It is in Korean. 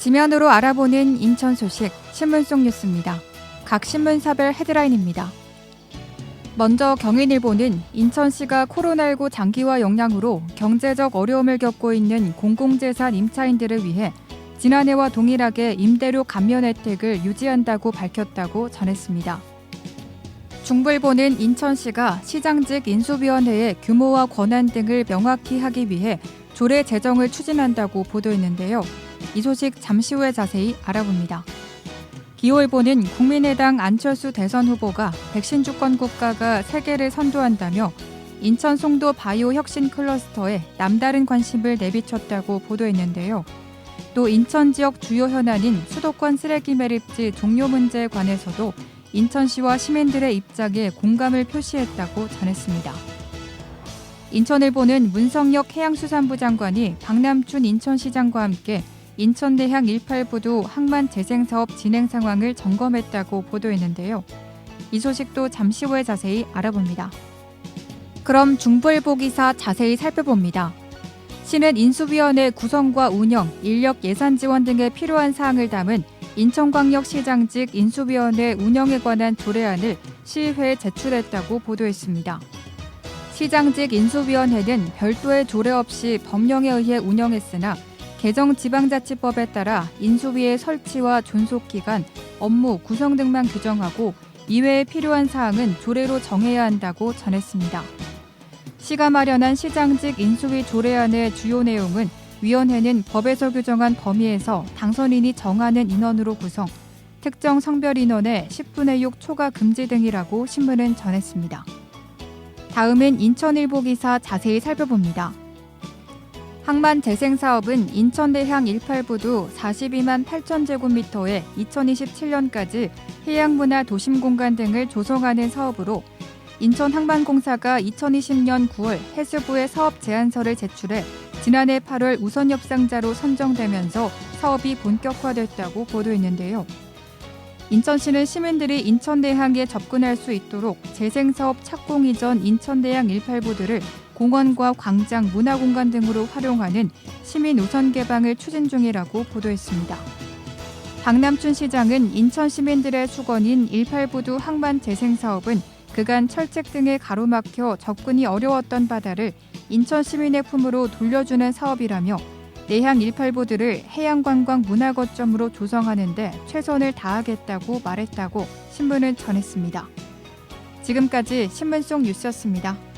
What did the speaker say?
지면으로 알아보는 인천 소식 신문 속 뉴스입니다. 각 신문사별 헤드라인입니다. 먼저 경인일보는 인천시가 코로나19 장기화 영향으로 경제적 어려움을 겪고 있는 공공재산 임차인들을 위해 지난해와 동일하게 임대료 감면 혜택을 유지한다고 밝혔다고 전했습니다. 중불보는 인천시가 시장직 인수위원회의 규모와 권한 등을 명확히 하기 위해 조례 제정을 추진한다고 보도했는데요. 이 소식 잠시 후에 자세히 알아봅니다. 기호일보는 국민의당 안철수 대선 후보가 백신 주권 국가가 세계를 선도한다며 인천 송도 바이오 혁신 클러스터에 남다른 관심을 내비쳤다고 보도했는데요. 또 인천 지역 주요 현안인 수도권 쓰레기 매립지 종료 문제에 관해서도 인천시와 시민들의 입장에 공감을 표시했다고 전했습니다. 인천일보는 문성혁 해양수산부 장관이 박남춘 인천시장과 함께 인천대항 18부도 항만 재생 사업 진행 상황을 점검했다고 보도했는데요. 이 소식도 잠시 후에 자세히 알아봅니다. 그럼 중부일보 기사 자세히 살펴봅니다. 시는 인수위원회 구성과 운영, 인력 예산 지원 등에 필요한 사항을 담은 인천광역시장직 인수위원회 운영에 관한 조례안을 시의회에 제출했다고 보도했습니다. 시장직 인수위원회는 별도의 조례 없이 법령에 의해 운영했으나 개정 지방자치법에 따라 인수위의 설치와 존속 기간, 업무 구성 등만 규정하고 이외에 필요한 사항은 조례로 정해야 한다고 전했습니다. 시가 마련한 시장직 인수위 조례안의 주요 내용은 위원회는 법에서 규정한 범위에서 당선인이 정하는 인원으로 구성, 특정 성별 인원의 10분의 6 초과 금지 등이라고 신문은 전했습니다. 다음은 인천일보 기사 자세히 살펴봅니다. 항만 재생 사업은 인천대항 18부두 42만 8천 제곱미터에 2027년까지 해양문화 도심 공간 등을 조성하는 사업으로 인천항만공사가 2020년 9월 해수부에 사업 제안서를 제출해 지난해 8월 우선 협상자로 선정되면서 사업이 본격화됐다고 보도했는데요. 인천시는 시민들이 인천대항에 접근할 수 있도록 재생사업 착공 이전 인천대항 18부들을 공원과 광장, 문화공간 등으로 활용하는 시민 우선 개방을 추진 중이라고 보도했습니다. 박남춘 시장은 인천 시민들의 수건인 18부두 항만 재생 사업은 그간 철책 등에 가로막혀 접근이 어려웠던 바다를 인천 시민의 품으로 돌려주는 사업이라며 내향 18부들을 해양관광 문화거점으로 조성하는 데 최선을 다하겠다고 말했다고 신문은 전했습니다. 지금까지 신문 속 뉴스였습니다.